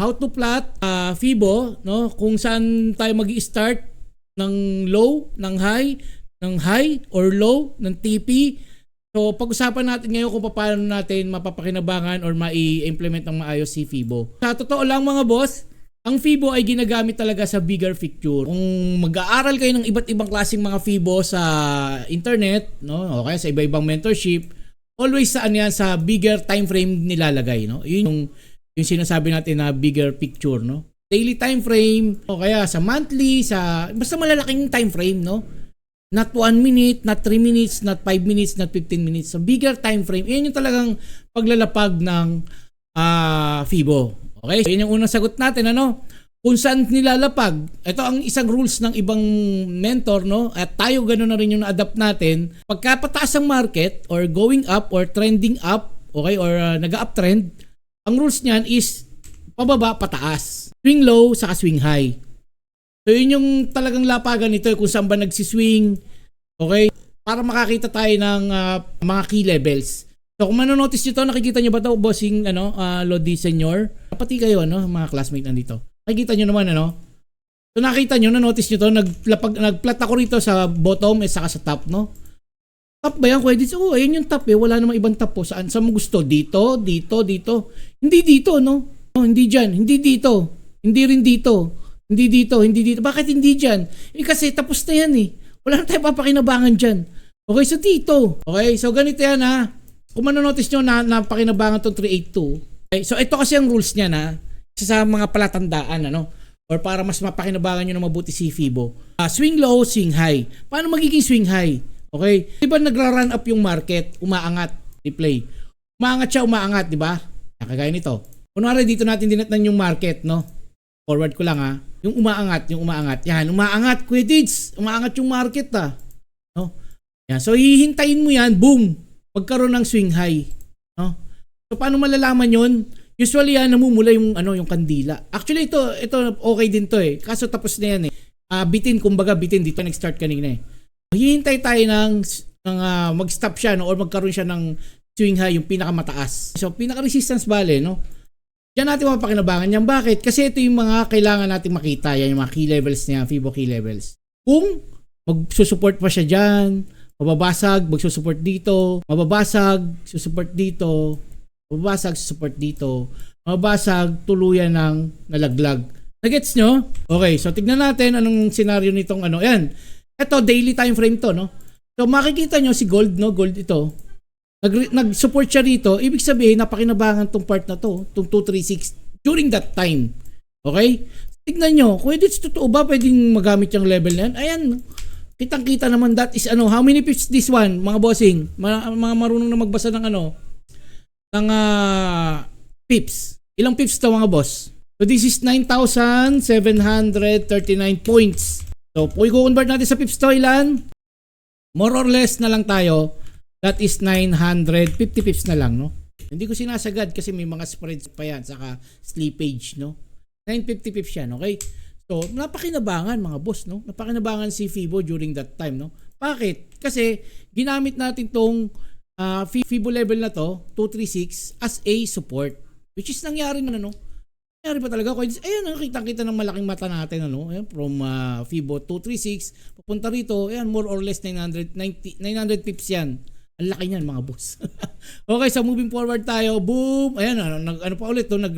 how to plot uh, Fibo, no? Kung saan tayo magi-start ng low, ng high, ng high or low, ng TP. So, pag-usapan natin ngayon kung paano natin mapapakinabangan or mai-implement ng maayos si Fibo. Sa totoo lang mga boss, ang Fibo ay ginagamit talaga sa bigger picture. Kung mag-aaral kayo ng iba't ibang klaseng mga Fibo sa internet, no, o kaya sa iba-ibang mentorship, always saan yan sa bigger time frame nilalagay, no? Yun yung yung sinasabi natin na bigger picture, no? Daily time frame, o kaya sa monthly, sa basta malalaking time frame, no? Not 1 minute, not 3 minutes, not 5 minutes, not 15 minutes. So bigger time frame. Yan yung talagang paglalapag ng ah FIBO. Okay? So, yun yung unang sagot natin, ano? Kung saan nilalapag. Ito ang isang rules ng ibang mentor, no? At tayo gano'n na rin yung na-adapt natin. Pagka pataas ang market or going up or trending up, okay, or uh, nag-uptrend, ang rules niyan is pababa, pataas. Swing low, saka swing high. So yun yung talagang lapagan nito kung saan ba nagsiswing. Okay? Para makakita tayo ng ah, mga key levels. So kung manonotice nyo to, nakikita nyo ba to bossing ano, uh, Lodi Senior? Pati kayo ano, mga classmate nandito. Nakikita nyo naman ano. So nakita nyo, na-notice nyo to, nagplat ako rito sa bottom at saka sa top, no? Top ba yan? Kuya Dits? Oo, ayun yung top eh. Wala namang ibang top po. Saan? Saan mo gusto? Dito? Dito? Dito? Hindi dito, no? No, hindi dyan. Hindi dito. Hindi rin dito. Hindi dito. Hindi dito. Bakit hindi dyan? Eh kasi tapos na yan eh. Wala na tayong papakinabangan dyan. Okay, so dito. Okay, so ganito yan ha. Kung manonotice nyo na napakinabangan tong 382. Okay, so ito kasi ang rules niya na sa mga palatandaan ano or para mas mapakinabangan nyo na mabuti si Fibo. Ah, swing low, swing high. Paano magiging swing high? Okay? Di ba nagra-run up yung market, umaangat, replay. Umaangat siya, umaangat, di ba? Kagaya nito. Kunwari dito natin dinatnan yung market, no? Forward ko lang ha. Yung umaangat, yung umaangat. Yan, umaangat, Dids. Umaangat yung market ha. No? Yan, so hihintayin mo yan, boom. Pagkaroon ng swing high. No? So paano malalaman yon? Usually yan, namumula yung, ano, yung kandila. Actually, ito, ito okay din to eh. Kaso tapos na yan eh. Ah, bitin, kumbaga bitin. Dito nag-start kanina eh. Hihintay tayo ng, ng ah, mag-stop siya no? or magkaroon siya ng swing high, yung pinakamataas. So, pinaka-resistance valley, no? Diyan natin mapakinabangan yan. Bakit? Kasi ito yung mga kailangan natin makita. Yan yung mga key levels niya, Fibo key levels. Kung magsusupport pa siya dyan, mababasag, magsusupport dito, mababasag, susupport dito, mababasag, susupport dito, mababasag, tuluyan ng nalaglag. Nagets nyo? Okay, so tignan natin anong scenario nitong ano. Yan. Ito, daily time frame to, no? So makikita nyo si gold, no? Gold ito. Nag, nag-support siya rito. Ibig sabihin, napakinabangan tong part na to, tong 236 during that time. Okay? Tignan nyo, kung it's totoo ba pwedeng magamit yung level na yan? Ayan, kitang-kita naman that is ano, how many pips this one, mga bossing? Mga, mga marunong na magbasa ng ano, ng ah, pips. Ilang pips to mga boss? So this is 9,739 points. So, kung i-convert natin sa pips to, ilan? More or less na lang tayo. That is 950 pips na lang, no? Hindi ko sinasagad kasi may mga spreads pa yan, saka slippage, no? 950 pips yan, okay? So, napakinabangan mga boss, no? Napakinabangan si Fibo during that time, no? Bakit? Kasi ginamit natin tong Fi- Fibo level na to, 236, as a support. Which is nangyari na, no? Nangyari pa talaga. Kaya, ayun, nakita-kita ng malaking mata natin, ano? Ayan, from ah, Fibo 236, papunta rito, ayan, more or less 900, 90, 900 pips yan. Ang laki niyan mga boss. okay, so moving forward tayo. Boom! Ayan, ano, nag, ano pa ulit, no? nag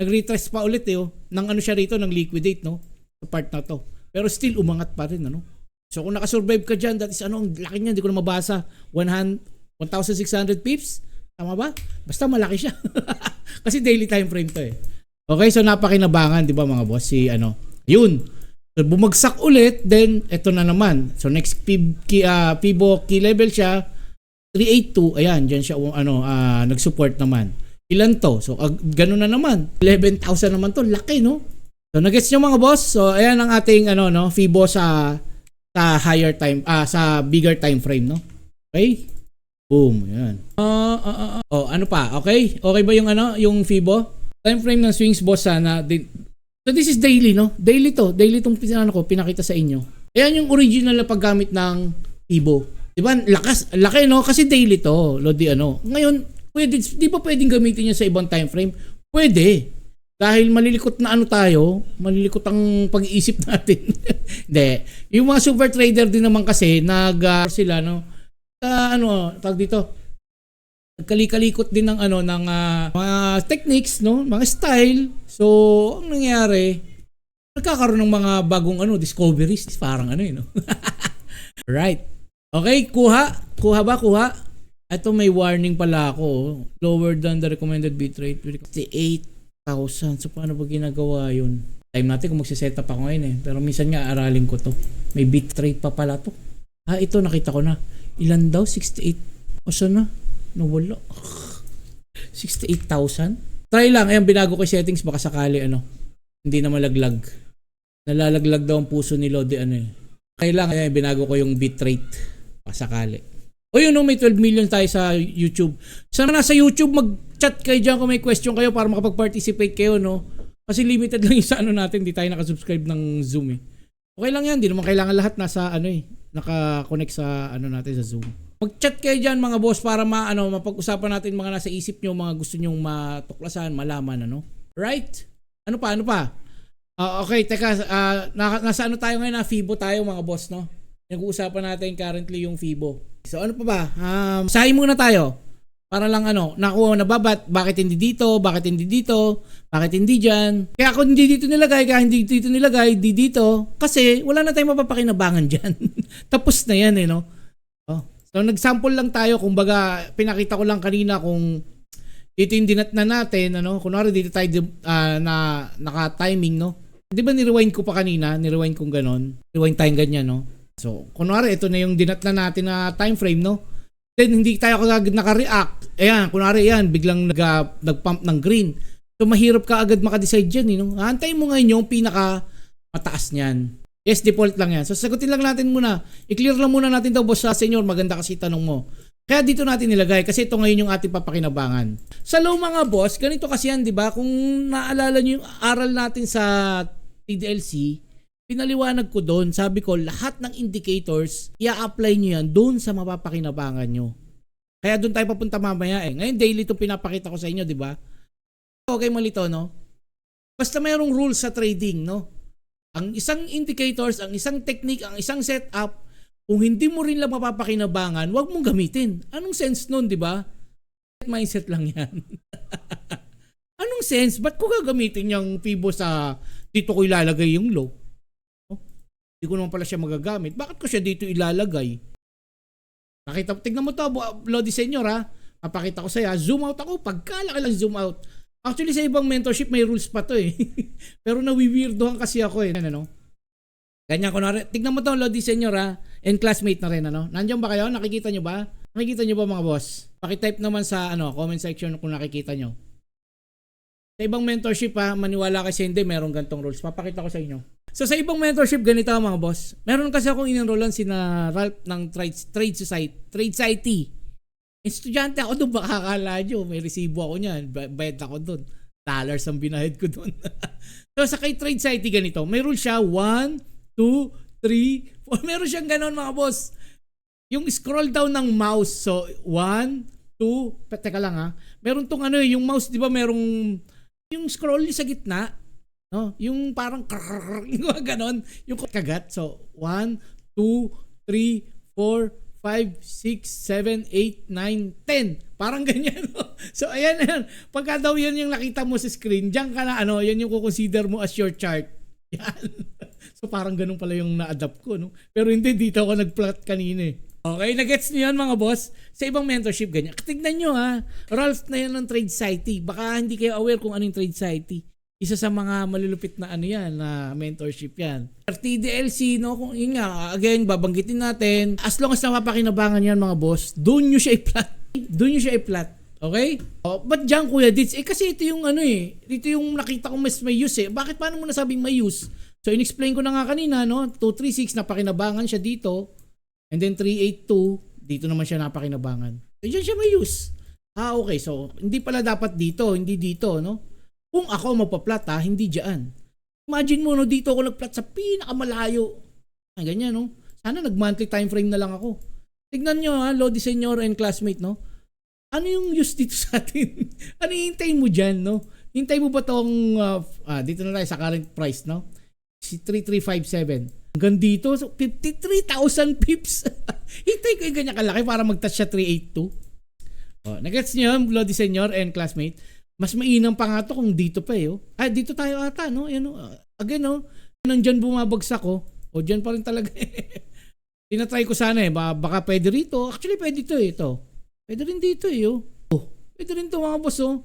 nag-retrace pa ulit, eh, oh. Nang ano siya rito, nang liquidate, no? Sa part na to. Pero still, umangat pa rin, ano? So, kung nakasurvive ka dyan, that is, ano, ang laki niyan, hindi ko na mabasa. 100, 1,600 pips? Tama ba? Basta malaki siya. Kasi daily time frame to, eh. Okay, so napakinabangan, di ba, mga boss? Si, ano, yun. So, bumagsak ulit, then, eto na naman. So, next pib, ki, ah, Fibo key level siya, 382, ayan, dyan siya ano, ah, nag-support naman. Ilan to? So, ag- ganun na naman. 11,000 naman to. Laki, no? So, nagets nyo mga boss? So, ayan ang ating, ano, no, Fibo sa, sa higher time, ah, sa bigger time frame, no? Okay? Boom, ayan. Ah, ah, ah, ah. oh, ano pa? Okay? Okay ba yung, ano, yung Fibo? Time frame ng swings, boss, sana. Din- so, this is daily, no? Daily to. Daily tong ano ko, pinakita sa inyo. Ayan yung original na paggamit ng Fibo. Di ba? Lakas, laki no? Kasi daily to, Lodi ano. Ngayon, pwede, di ba pwedeng gamitin yan sa ibang time frame? Pwede. dahil malilikot na ano tayo, malilikot ang pag-iisip natin. Hindi. Yung mga super trader din naman kasi, nag ah, sila, no? Sa ano, tawag dito, nagkalikalikot din ng ano ng ah, mga techniques no? Mga style. So ang nangyayari nagkakaroon ng mga bagong ano discoveries. Parang ano yun no? Right. Okay kuha. Kuha ba? Kuha. Ito may warning pala ako oh. lower than the recommended bitrate 68,000 so paano ba ginagawa yun? Time natin kung magsiset up ako ngayon eh. Pero minsan nga aralin ko to. May bitrate pa pala to. Ah ito nakita ko na. Ilan daw? 68 o saan na nawala 68,000 try lang. Ayan binago ko settings. Baka sakali ano hindi na malaglag. Nalalaglag daw ang puso ni Lodi ano eh. Try lang. Ayan binago ko yung bitrate. Baka sakali. O yun no, may 12 million tayo sa YouTube. Sana nasa YouTube mag-chat kayo dyan kung may question kayo para makapag-participate kayo no? Kasi limited lang yung sa ano natin. Di tayo nakasubscribe ng Zoom eh. Okay lang yan. Di naman kailangan lahat nasa ano eh naka-connect sa ano natin sa Zoom Mag-chat kayo dyan mga boss para ma, ano, mapag-usapan natin mga nasa isip nyo, mga gusto nyong matuklasan, malaman, ano? Right? Ano pa, ano pa? Ah, okay, teka, ah, na, nasa ano tayo ngayon na FIBO tayo mga boss, no? Nag-uusapan natin currently yung FIBO. So ano pa ba? Um, sahin muna tayo. Para lang ano, nakuha na babat, bakit hindi dito, bakit hindi dito, bakit hindi dyan. Kaya ako hindi dito nilagay, kaya hindi dito nilagay, di dito. Kasi wala na tayong mapapakinabangan dyan. Tapos na yan eh, no? Oh. So nag-sample lang tayo, kumbaga pinakita ko lang kanina kung dito yung dinat na natin, ano, kunwari dito tayo ah, na naka-timing, no? Di ba nirewind ko pa kanina, nirewind kong ganon, rewind time ganyan, no? So, kunwari ito na yung dinat na natin na time frame, no? Then hindi tayo kagad naka-react. Ayan, kunwari yan, biglang nag, ah, nag-pump ng green. So mahirap ka agad makadecide dyan, eh, no? Antayin mo ngayon yung pinaka mataas niyan. Yes, default lang yan. So sagutin lang natin muna. I-clear lang muna natin daw boss sa senior. Maganda kasi tanong mo. Kaya dito natin nilagay kasi ito ngayon yung ating papakinabangan. Sa low mga boss, ganito kasi yan, di ba? Kung naalala nyo yung aral natin sa TDLC, pinaliwanag ko doon, sabi ko, lahat ng indicators, i-apply nyo yan doon sa mapapakinabangan nyo. Kaya doon tayo papunta mamaya eh. Ngayon daily itong pinapakita ko sa inyo, di ba? Okay, malito, no? Basta mayroong rules sa trading, no? Ang isang indicators, ang isang technique, ang isang setup, kung hindi mo rin lang mapapakinabangan, huwag mong gamitin. Anong sense nun, di ba? Mindset lang yan. Anong sense? Ba't ko gagamitin yung Fibo sa dito ko ilalagay yung low? Oh, ko naman pala siya magagamit. Bakit ko siya dito ilalagay? Nakita, tignan mo to, Lodi Senyor ha. Papakita ko sa'yo. ha. Zoom out ako. Pagkalaki lang zoom out. Actually, sa ibang mentorship, may rules pa to eh. Pero nawiwirdohan kasi ako eh. Ano? Ganyan ko na Tignan mo to, Lodi Senyor ha. And classmate na rin, ano? Nandiyan ba kayo? Nakikita nyo ba? Nakikita nyo ba mga boss? Pakitype naman sa ano, comment section kung nakikita nyo. Sa ibang mentorship ha, maniwala kasi hindi, meron gantong rules. Papakita ko sa inyo. So sa ibang mentorship, ganito mga boss. Meron kasi akong inenrollan si na Ralph ng Trade, Trade Society. Trade Society. Estudyante ako doon, baka akala nyo, may resibo ako niyan, ba- bayad ako doon. Dollars ang binayad ko doon. so sa kay Trade Society ganito, rule siya, 1, 2, 3, 4. Meron siyang ganon mga boss. Yung scroll down ng mouse, so 1, 2, pa- teka lang ha, meron tong ano eh, yung mouse di ba merong, yung scroll yung sa gitna, no? yung parang krrrr, yung ganon, yung kagat. So 1, 2, 3, 4, 5, 6, 7, 8, 9, 10. Parang ganyan. No? So, ayan, ayan. Pagka daw yan yung nakita mo sa screen, diyan ka na, ano, yan yung kukonsider mo as your chart. Yan. so, parang ganun pala yung na-adapt ko, no? Pero hindi, dito ako nag-plot kanina eh. Okay, nagets niyo yan mga boss? Sa ibang mentorship, ganyan. Tignan nyo ha, Ralph na yan ng Trade Society. Baka hindi kayo aware kung anong Trade Society. Isa sa mga malulupit na ano yan, na mentorship yan. TDLC, no, kung yun nga, again, babanggitin natin, as long as napapakinabangan yan mga boss, doon nyo siya i-plot. Doon nyo siya i-plot. Okay? O, ba't dyan kuya Dits? Eh kasi ito yung ano eh, ito yung nakita kong mas may use eh. Bakit paano mo nasabing may use? So in-explain ko na nga kanina, no, 236 napakinabangan siya dito, and then 382, dito naman siya napakinabangan. Eh dyan siya may use. Ah, okay. So, hindi pala dapat dito, hindi dito, no? Kung ako magpa-plot hindi diyan. Imagine mo no, dito ako nag-plot sa pinakamalayo. Ah, ganyan no. Sana nag-monthly time frame na lang ako. Tignan nyo ha, Lodi Senyor and classmate no. Ano yung use dito sa atin? ano hihintay mo dyan no? Hintay mo ba tong, ah, ah, dito na tayo sa current price, no? Si 3357. Hanggang dito, so 53,000 pips. Hintay ko yung ganyan kalaki para mag-touch siya 382. Oh, nagets niyo yun, Bloody Senyor and classmate? Mas mainam pa nga to kung dito pa eh. Oh. Ah, dito tayo ata, no? Yan, oh. Again, no? Nandyan bumabagsak, oh. O, dyan pa rin talaga. Tinatry ko sana eh. Ba- baka pwede rito. Actually, pwede to eh. Ito. Pwede rin dito eh. Oh. oh pwede rin to mga boss, oh.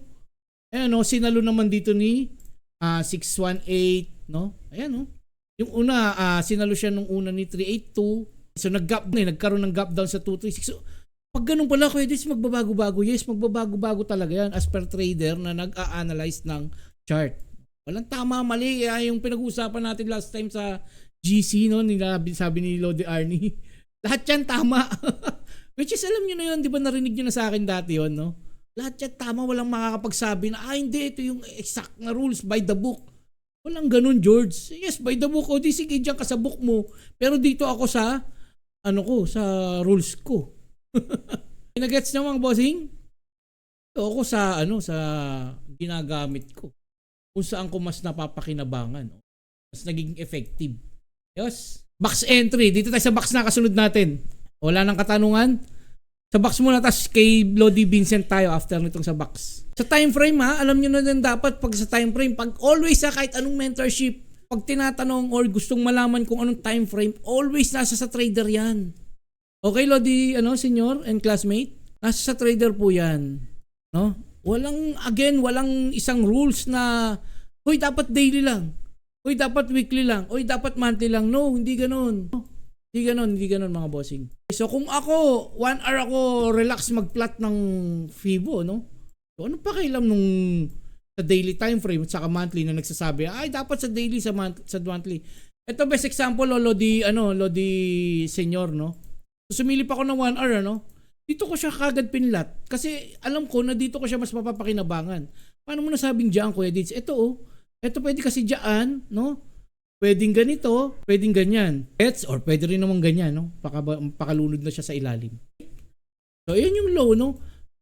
Ayan, oh. Sinalo naman dito ni ah 618, no? Ayan, oh. Yung una, ah, sinalo siya nung una ni 382. So, nag-gap na eh. Nagkaroon ng gap down sa 236. So, pag ganun pala, Kuya Dits, magbabago-bago. Yes, magbabago-bago talaga yan as per trader na nag-a-analyze ng chart. Walang tama, mali. Ah, yung pinag-uusapan natin last time sa GC, no? Nila, sabi ni Lodi Arnie. Lahat yan tama. Which is, alam nyo na yun, di ba narinig nyo na sa akin dati yun, no? Lahat yan tama, walang makakapagsabi na, ah, hindi, ito yung exact na rules by the book. Walang ganun, George. Yes, by the book. O, di sige, dyan ka sa book mo. Pero dito ako sa, ano ko, sa rules ko. Nagets nyo mga bossing? Ito ako sa, ano, sa ginagamit ko. Kung saan ko mas napapakinabangan. Mas naging effective. Yes. Box entry. Dito tayo sa box na kasunod natin. Wala nang katanungan. Sa box muna, tas kay Lodi Vincent tayo after nitong sa box. Sa time frame ha, alam nyo na din dapat pag sa time frame, pag always sa kahit anong mentorship, pag tinatanong or gustong malaman kung anong time frame, always nasa sa trader yan. Okay, Lodi, ano, senior and classmate? Nasa sa trader po yan. No? Walang, again, walang isang rules na, hoy, dapat daily lang. Hoy, dapat weekly lang. Hoy, dapat monthly lang. No, hindi ganun. Hindi ganun, hindi ganun mga bossing. So kung ako, one hour ako relax mag-plot ng Fibo, no? So ano pa kailam nung sa daily time frame at saka monthly na nagsasabi, ay dapat sa daily sa month, sa monthly. Ito best example lo Lodi ano, Lodi senior, no? So, sumilip ako ng one hour, ano? Dito ko siya kagad pinlat. Kasi alam ko na dito ko siya mas mapapakinabangan. Paano mo nasabing diyan, Kuya Dids? Ito oh. Ito pwede kasi diyan, no? Pwedeng ganito, pwedeng ganyan. Gets or pwede rin naman ganyan, no? Paka, pakalunod na siya sa ilalim. So, yan yung low, no?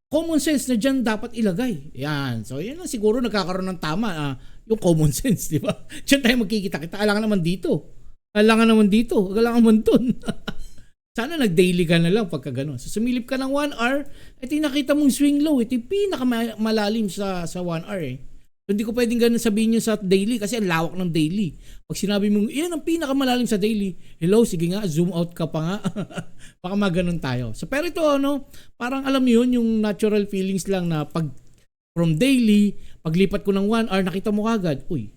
Common sense na dyan dapat ilagay. Yan. So, yan lang siguro nagkakaroon ng tama. ah, yung common sense, di ba? Diyan tayo magkikita-kita. Alangan naman dito. Alangan naman dito. Alangan naman dun. Sana nag-daily ka na lang pagka gano'n. So, sumilip ka ng 1 hour, ito yung nakita mong swing low. Ito yung pinakamalalim sa, sa 1 hour eh. So, hindi ko pwedeng ganun sabihin nyo sa daily kasi ang lawak ng daily. Pag sinabi mong, yan ang pinakamalalim sa daily. Hello, sige nga, zoom out ka pa nga. Baka maganon tayo. So, pero ito, ano, parang alam mo yun, yung natural feelings lang na pag from daily, paglipat ko ng 1 hour, nakita mo kagad, uy,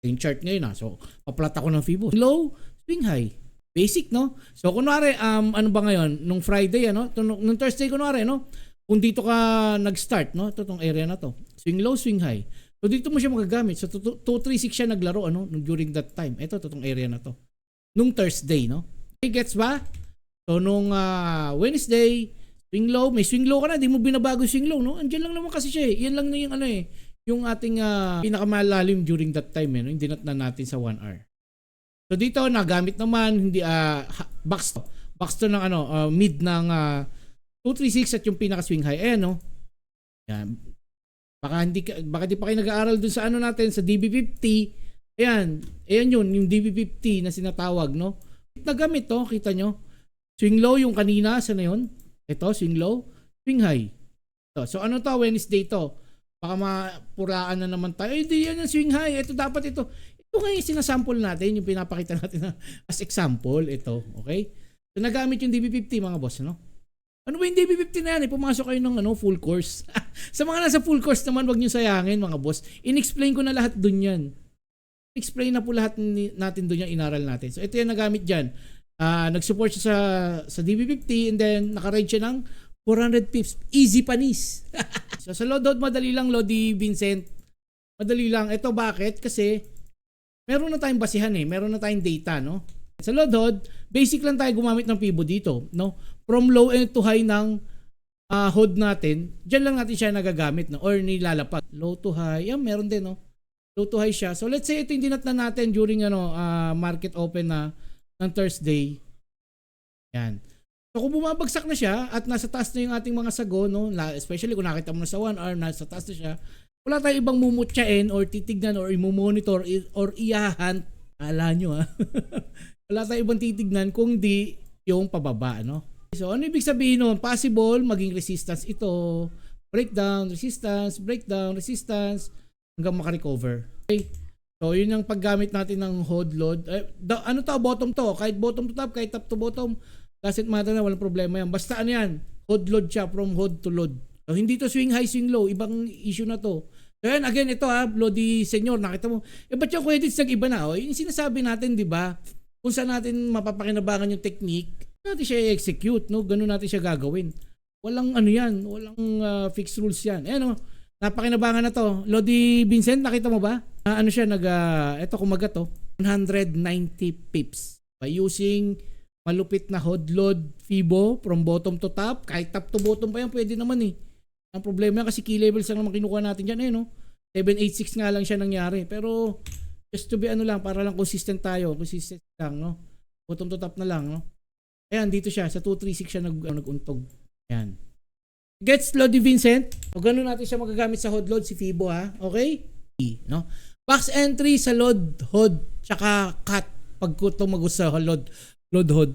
yung chart ngayon na. So, paplat ako ng Fibo. Low, swing high. Basic, no? So, kunwari, um, ano ba ngayon? Nung Friday, ano? Nung, Thursday, kunwari, no? Kung dito ka nag-start, no? Ito tong area na to. Swing low, swing high. So, dito mo siya magagamit. So, 236 siya naglaro, ano? During that time. Ito, tong area na to. Nung Thursday, no? Okay, gets ba? So, nung ah, Wednesday, swing low, may swing low ka na, di mo binabago swing low, no? Andiyan lang naman kasi siya eh. Yan lang na yung ano eh, yung ating ah, pinakamalalim during that time eh, no? Hindi na natin sa 1 hour. So dito nagamit naman hindi ha- box to. Box to ng ano ah, mid ng ah, 236 at yung pinaka swing high. Ayan no. Yan. Baka hindi ka- baka di pa kayo nag-aaral dun sa ano natin sa DB50. Ayan. Ayan yun, yung DB50 na sinatawag, no? Nagamit to, kita nyo. Swing low yung kanina, saan na yun? Ito, swing low, swing high. So, so ano to, Wednesday to. Baka mapuraan na naman tayo. Eh, di yan yung swing high. Ito dapat ito. Ito nga yung sinasample natin, yung pinapakita natin na as example, ito. Okay? So, nagamit yung DB50 mga boss, no? Ano ba yung DB50 na yan? Eh, pumasok kayo ng ano, full course. sa mga nasa full course naman, wag nyo sayangin mga boss. In-explain ko na lahat dun yan. Explain na po lahat natin dun yung inaral natin. So, ito yung nagamit dyan. Ah, nag-support siya sa, sa DB50 and then nakaride siya ng 400 pips. Easy panis. so, sa loadout, madali lang, Lodi Vincent. Madali lang. Ito bakit? Kasi meron na tayong basihan eh. Meron na tayong data, no? Sa loadout, basic lang tayo gumamit ng Fibo dito, no? From low end to high ng ah, HOD natin, dyan lang natin siya nagagamit, no? Or nilalapag. Low to high, yan, meron din, no? Low to high siya. So, let's say ito yung dinat na natin during ano, ah, market open na ng Thursday. Yan. So, kung bumabagsak na siya at nasa taas na yung ating mga sago, no? Especially kung nakita mo na sa 1 hour, nasa taas na siya, wala tayong ibang mumutyain or titignan or imomonitor i- or iahan. Ala nyo ha. wala tayong ibang titignan kung di yung pababa, no? So, ano ibig sabihin nun? Possible, maging resistance ito. Breakdown, resistance, breakdown, resistance, hanggang makarecover. Okay? So, yun ang paggamit natin ng hold load. Eh, da- ano to? Bottom to. Kahit bottom to top, kahit top to bottom, doesn't matter na, walang problema yan. Basta ano yan, hold load siya from hold to load. So, hindi to swing high, swing low. Ibang issue na to. Yan, again, ito ha, Lodi Senyor, nakita mo. Eh, ba't yung credits nag-iba na? O, yung sinasabi natin, di ba? Kung saan natin mapapakinabangan yung technique, natin siya i-execute, no? Ganun natin siya gagawin. Walang ano yan, walang ah, fixed rules yan. Ayan o, napakinabangan na to. Lodi Vincent, nakita mo ba? Ah, ano siya, nag, ah, eto kumagat to, 190 pips by using malupit na hod load FIBO from bottom to top. Kahit top to bottom pa yan, pwede naman eh. Ang problema yan kasi key levels lang naman kinukuha natin dyan eh, no? 786 nga lang siya nangyari. Pero, just to be ano lang, para lang consistent tayo. Consistent lang, no? Bottom to top na lang, no? Ayan, dito siya. Sa 236 siya nag, ano, nag-untog. Ayan. Gets Lodi Vincent? O ganun natin siya magagamit sa hod load si Fibo ha. Okay? No? Box entry sa load hod tsaka cut pag tumagus sa load load hod.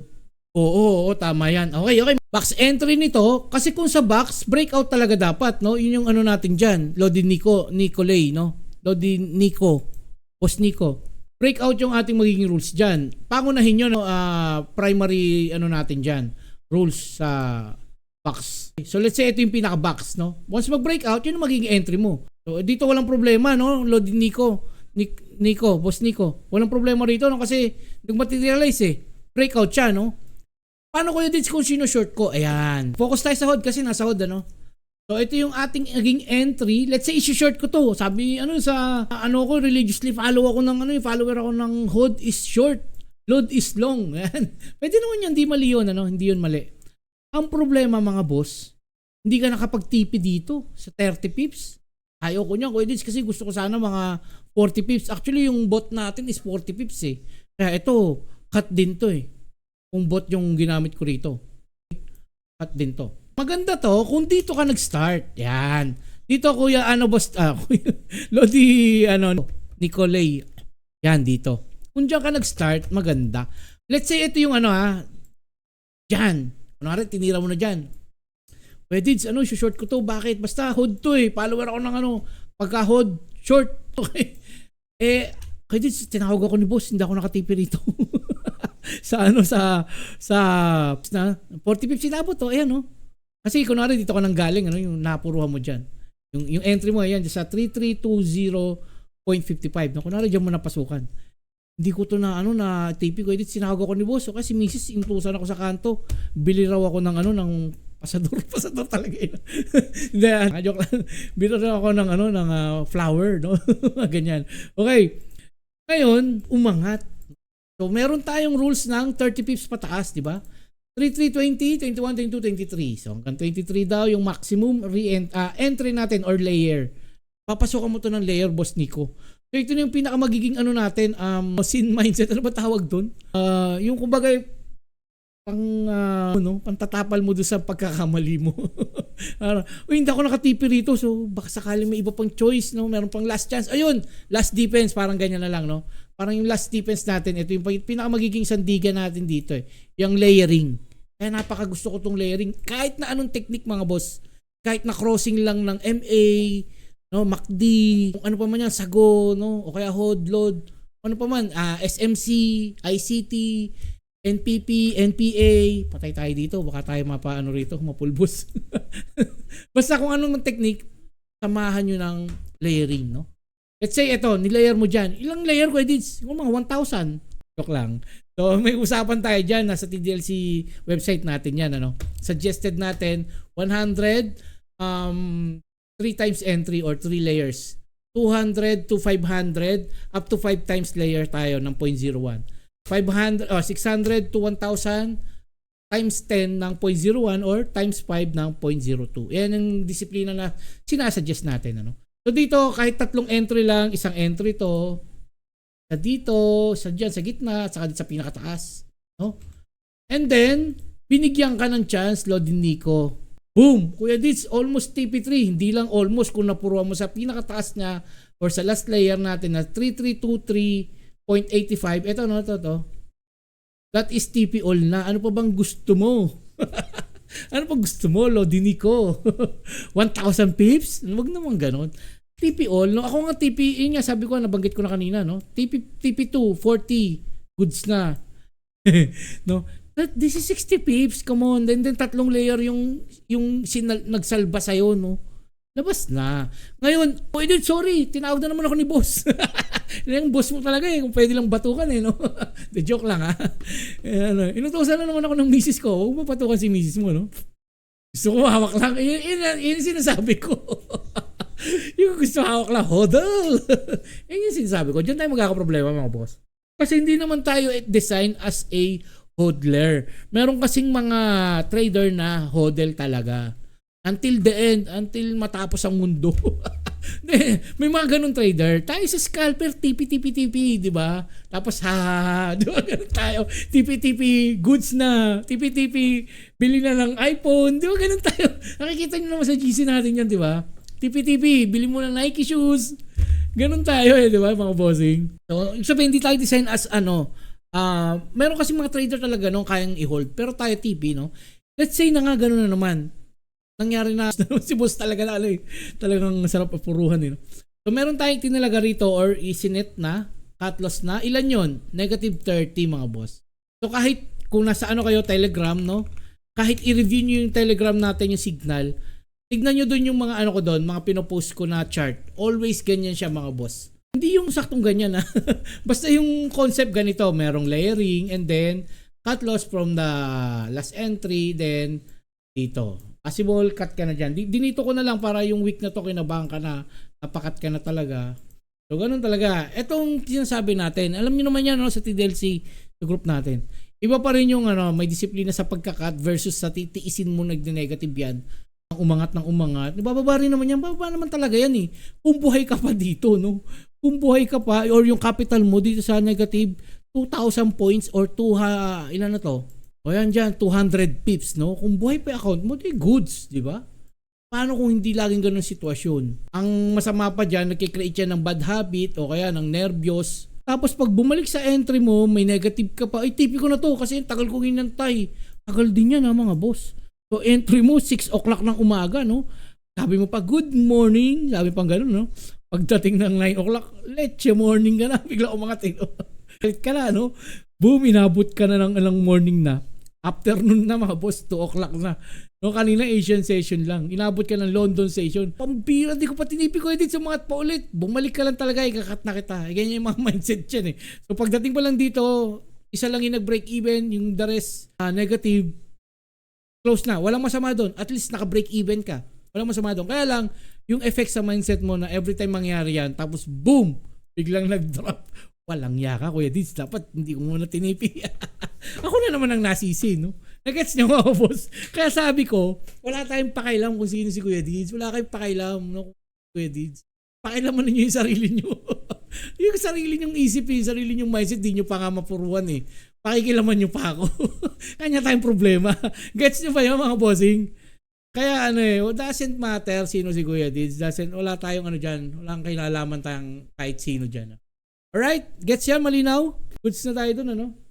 Oo, oo, tama yan. Okay, okay. Box entry nito kasi kung sa box breakout talaga dapat, no? Yun yung ano natin diyan. Lodi Nico, Nicolay, no? Lodi Nico. Boss Nico. Breakout yung ating magiging rules diyan. Pangunahin nyo no, ah, primary ano natin diyan. Rules sa box. So let's say ito yung pinaka-box, no? Once mag-breakout, yun ang magiging entry mo. So dito walang problema, no? Lodi Nico, Nic- Nico, boss Nico. Walang problema rito, no? Kasi nag-materialize eh. Breakout siya, no? Paano ko yun kung sino short ko? Ayan. Focus tayo sa HOD kasi nasa HOD, ano? So ito yung ating naging entry. Let's say isi-short ko to. Sabi ano sa ano ko religiously follow ako ng ano, follower ako ng HOD is short. Load is long. Ayan. Pwede naman yan, hindi mali yun, ano? Hindi yun mali. Ang problema mga boss, hindi ka nakapag-TP dito sa 30 pips. Ayaw ko niya, Kuya kasi gusto ko sana mga 40 pips. Actually, yung bot natin is 40 pips eh. Kaya ito, cut din to eh. Kung bot yung ginamit ko rito. Cut din to. Maganda to kung dito ka nag-start. Yan. Dito kuya ano boss ah, Lodi ano Nicolay. Yan dito. Kung diyan ka nag-start, maganda. Let's say ito yung ano ha. Diyan. Kunwari, tinira mo na dyan. Pwede, ano, short ko to. Bakit? Basta, hold to eh. Follower ako ng ano. Pagka hold, short. Okay. Eh, kaya tinawag ako ni boss. Hindi ako nakatipi rito. sa ano, sa, sa, na, 40 pips sinabot to. Ayan, no. Kasi, kunwari, dito ka nang galing, ano, yung napuruhan mo dyan. Yung, yung entry mo, ayan, sa 3320.55. No? Kunwari, dyan mo napasukan hindi ko to na ano na TP ko edit sinawag ako ni boss so, kasi misis intusan ako sa kanto bili raw ako ng ano ng pasador pasador talaga yun hindi ah, joke lang bili raw ako ng ano ng ah, flower no ganyan okay ngayon umangat so meron tayong rules ng 30 pips pataas di ba 3320 21 22 23 so hanggang 23 daw yung maximum re ah, entry natin or layer papasukan mo to ng layer boss Nico So ito na yung pinaka magiging ano natin, um, sin mindset, ano ba tawag doon? Uh, yung kumbaga, pang, uh, ano, pantatapal mo doon sa pagkakamali mo. Uy, hindi ako nakatipi rito, so baka sakali may iba pang choice, no? Meron pang last chance. Ayun, last defense, parang ganyan na lang, no? Parang yung last defense natin, ito yung pinaka magiging sandigan natin dito, eh. Yung layering. Kaya napaka gusto ko tong layering. Kahit na anong technique, mga boss. Kahit na crossing lang ng MA, no MACD kung ano pa man yan sago no o kaya hold load ano pa man ah, SMC ICT NPP NPA patay tayo dito baka tayo mapaano rito mapulbos basta kung anong technique samahan nyo ng layering no let's say ito nilayer mo dyan ilang layer ko edits yung mga 1,000 joke lang so may usapan tayo dyan nasa TDLC website natin yan ano suggested natin 100 um 3 times entry or 3 layers. 200 to 500 up to 5 times layer tayo ng 0.01. 500 oh, 600 to 1000 times 10 ng 0.01 or times 5 ng 0.02. Yan ang disiplina na sinasuggest natin ano. So dito kahit tatlong entry lang, isang entry to sa dito, sa diyan sa gitna, saka dito sa pinakataas, no? And then binigyan ka ng chance Lodin Nico Boom! Kuya Dids, almost TP3. Hindi lang almost kung napuruan mo sa pinakataas niya or sa last layer natin na 3323.85. Ito no, ito to. That is TP all na. Ano pa bang gusto mo? Ano pa gusto mo, Lodi Nico? 1,000 pips? Wag naman ganon. TP all, no? Ako nga TP, yun nga sabi ko, nabanggit ko na kanina, no? TP, TP2, 40 goods na. no? But this is 60 pips, come on. Then, then tatlong layer yung, yung sinal, nagsalba sa'yo, no? Labas na. Ngayon, pwede, sorry, tinawag na naman ako ni boss. yung boss mo talaga eh, kung pwede lang batukan eh, no? The joke lang ha. Eh, ano, inutosan na naman ako ng misis ko, huwag mo patukan si misis mo, no? Gusto ko hawak lang. Yun, yun, yun sinasabi ko. yung gusto hawak lang, hodl. yun yung sinasabi ko. Diyan tayo magkakaproblema mga boss. Kasi hindi naman tayo design as a hodler. Meron kasing mga trader na hodl talaga. Until the end, until matapos ang mundo. May mga ganun trader. Tayo sa scalper, tipi, tipi, tipi, di ba? Tapos, ha, ha, ha, di ba? Ganun tayo. Tipi, tipi, goods na. Tipi, tipi, bili na ng iPhone. Di ba? Ganun tayo. Nakikita nyo naman sa GC natin yan, di ba? Tipi, tipi, bili mo ng Nike shoes. Ganun tayo eh, di ba, mga bossing? So, ibig sabihin, hindi tayo design as ano, ah meron kasi mga trader talaga no, kayang i-hold. Pero tayo TP, no? Let's say na nga ganun na naman. Nangyari na si boss talaga na ano eh. Talagang sarap papuruhan eh. So, meron tayong tinalaga rito or isinet na, cut loss na. Ilan yon Negative 30 mga boss. So, kahit kung nasa ano kayo, Telegram, no? Kahit i-review nyo yung Telegram natin, yung signal, tignan nyo dun yung mga ano ko doon, mga pinopost ko na chart. Always ganyan siya mga boss. Hindi yung saktong ganyan ha. Basta yung concept ganito, merong layering and then cut loss from the last entry then dito. Possible cut ka na dyan. Di- Dinito ko na lang para yung week na to kinabahan ka na, napakat ka na talaga. So ganun talaga. Etong sinasabi natin, alam niyo naman yan no, sa TDLC sa group natin. Iba pa rin yung ano, may disiplina sa pagkakat versus sa titiisin mo nag-negative yan ang umangat ng umangat, nabababa rin naman yan, bababa naman talaga yan eh. Kung buhay ka pa dito, no? Kung buhay ka pa, or yung capital mo dito sa negative, 2,000 points or 2, ha, ilan na to? O yan dyan, 200 pips, no? Kung buhay pa account mo, di goods, di ba? Paano kung hindi laging ganun sitwasyon? Ang masama pa dyan, nagkikreate yan ng bad habit o kaya ng nervyos. Tapos pag bumalik sa entry mo, may negative ka pa. Ay, tipi ko na to kasi tagal ko hinantay. Tagal din yan ha, mga boss. So entry mo 6 o'clock ng umaga, no? Sabi mo pa good morning, sabi pang ganun, no? Pagdating ng 9 o'clock, leche morning ka na, bigla umangat eh. no? Galit ka na, no? Boom, inabot ka na ng ilang morning na. Afternoon na mga boss, 2 o'clock na. No, kanina Asian session lang. Inabot ka ng London session. Pambira, di ko pa tinipi ko edit sa mga pa ulit. Bumalik ka lang talaga, ikakat na kita. Eh, Ganyan yung mga mindset dyan eh. So pagdating pa lang dito, isa lang yung nag-break even, yung the rest ah, negative, close na. Walang masama doon. At least naka-break even ka. Walang masama doon. Kaya lang, yung effect sa mindset mo na every time mangyari yan, tapos boom, biglang nag-drop. Walang yaka, Kuya Diz. Dapat hindi ko muna tinipi. Ako na naman ang nasisi, no? Nagets niyo mga boss. Kaya sabi ko, wala tayong pakailam kung sino si Kuya Diz. Wala kayong pakailam, no? Kuya Diz. Pakailaman ninyo yung sarili nyo. yung sarili nyong isipin, yung sarili nyong mindset, di nyo pa nga mapuruan eh. Pakikilaman nyo pa ako. Kanya tayong problema. Gets nyo ba yun mga bossing? Kaya ano eh, doesn't matter sino si Kuya Dids. Doesn't, wala tayong ano dyan. Walang kinalaman tayong kahit sino dyan. Alright? Gets yan? Malinaw? Goods na tayo dun ano?